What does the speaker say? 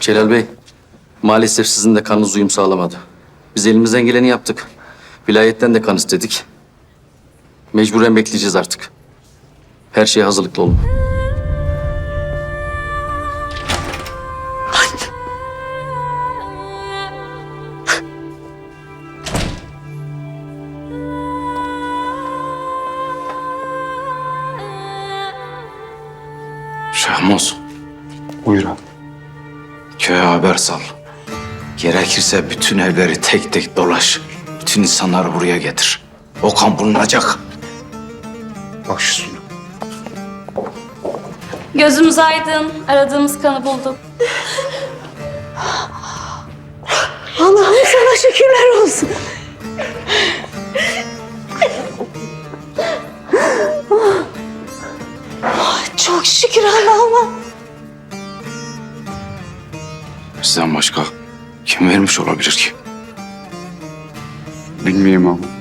Celal Bey, maalesef sizin de kanınız uyum sağlamadı. Biz elimizden geleni yaptık. Vilayetten de kan istedik. Mecburen bekleyeceğiz artık. Her şeye hazırlıklı olun. Şahmuz, Buyur abi. Köye haber sal. Gerekirse bütün evleri tek tek dolaş. Bütün insanları buraya getir. O kan bulunacak. Bak şu üstüne. Gözümüz aydın. Aradığımız kanı bulduk. Allah'ım sana şükürler olsun. Ah, Çok şükür Allah'ıma. Bizden başka kim vermiş olabilir ki? Bilmiyorum ama.